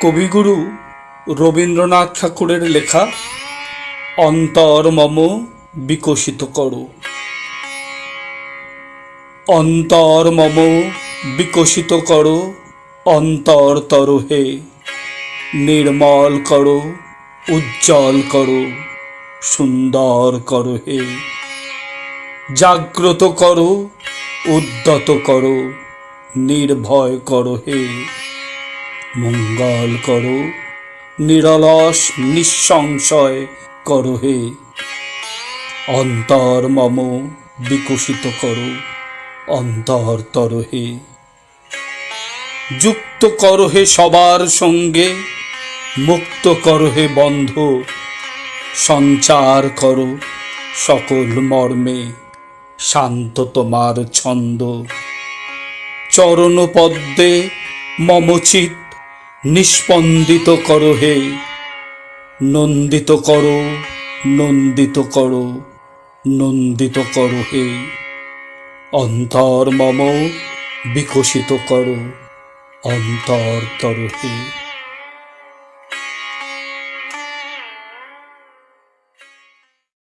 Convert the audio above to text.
কবিগুরু রবীন্দ্রনাথ ঠাকুরের লেখা, অন্তর মম বিকশিত করো। অন্তর মম বিকশিত করো, অন্তর তরহে। নির্মল করো, উজ্জ্বল করো, সুন্দর করো হে। জাগ্রত করো, উদ্যত করো, নির্ভয় করো হে। মঙ্গল করো, নিরলস নিঃসংশয় করো হে। অন্তর মম বিকশিত করো, অন্তর তর যুক্ত করো সবার সঙ্গে, মুক্ত করো হে বন্ধ, সঞ্চার করো সকল মর্মে, শান্ত তোমার ছন্দ। চরণ পদ্মে মমচিত নিষ্পন্দিত কর হে। নন্দিত কর নন্দিত কর নন্দিত কর হে। অন্তর মম বিকশিত কর অন্তর তর হে।